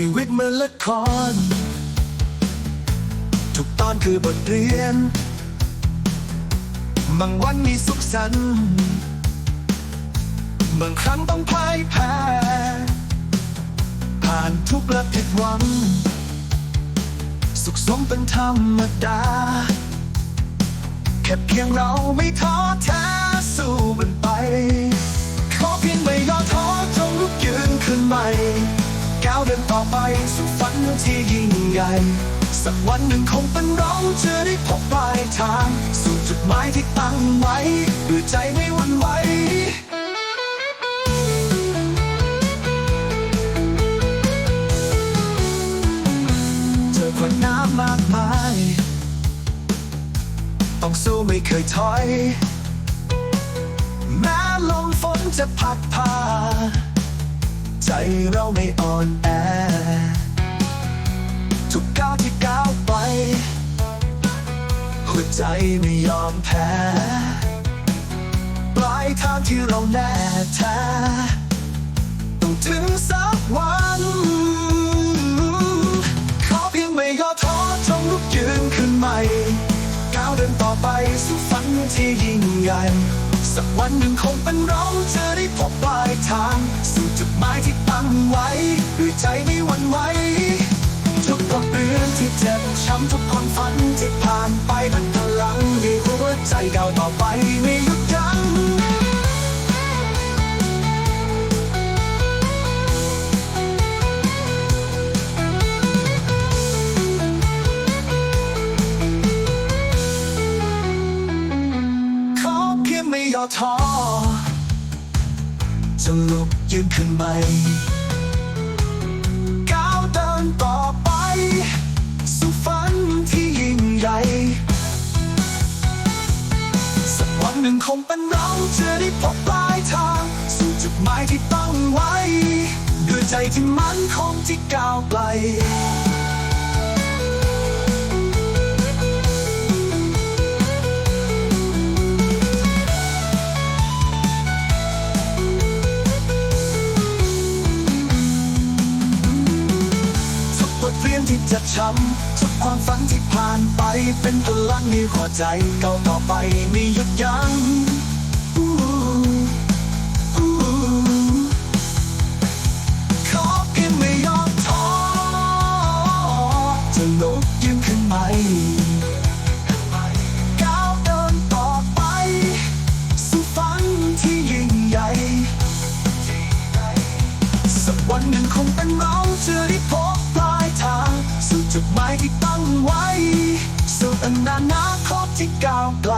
ชีวิตเหมือนละคร ทุกตอนคือบทเรียน บางวันมีสุขสันต์บางครั้งต้องพ่ายแพ้ ผ่านทุกและผิดหวัง สุขสมเป็นธรรมดา แค่เพียงเราไม่ท้อแท้สู้มันไป ขอเพียงไม่ย่อท้อจงลุกยืนขึ้นใหม่ ก้าวเดินต่อไปสู่ฝันที่ยิ่งใหญ่ สักวันหนึ่งคงเป็นเราจะได้พบปลายทาง สู่จุดหมายที่ตั้งไว้ด้วยใจไม่หวั่นไหวเจอคนน้ำมากมาย ต้องสู้ไม่เคยถอย แม้ลมฝนจะพัดพา ใจเราไม่อ่อนแอ ทุกก้าวที่ก้าวไป หัวใจไม่ยอมแพ้ ปลายทางที่เราแน่แท้ต้องถึงสักวันขอเพียงไม่ย่อท้อจงลุกยืนขึ้นใหม่ ก้าวเดินต่อไปสู่ฝันที่ยิ่งใหญ่ สักวันหนึ่งคงเป็นเราจะได้พบปลายทางสู่จุดหมายที่ตั้งไว้ด้วยใจไม่หวั่นไหวทุกบทเรียนที่เจ็บช้ำทุกความฝันที่ผ่านไปมันพลังให้หัวใจก้าวต่อไปไม่หยุด ท้อจะลุกยืนขึ้นใหม่ก้าวเดินต่อไป สู่ฝันที่ยิ่งใหญ่สักวันหนึ่งคงเป็นเราจะได้พบปลายทางสู่จุดหมายที่ตั้งไว้ ด้วยใจที่มั่นคงที่ก้าวไกล ที่จะช้ำทุกความฝันที่ผ่านไปเป็นพลังในหัวใจก้าวต่อไปไม่หยุดยั้งอู้อู้ขอเพียงไม่ยอมท้อจะลุกยืนขึ้นใหม่ก้าวเดินต่อไป สู่ฝันที่ยิ่งใหญ่ สักวันหนึ่งคงเป็นเราจะได้พบปลายทางสู่ จุดหมายที่ตั้งไว้ สู่อนาคตที่ก้าวไกล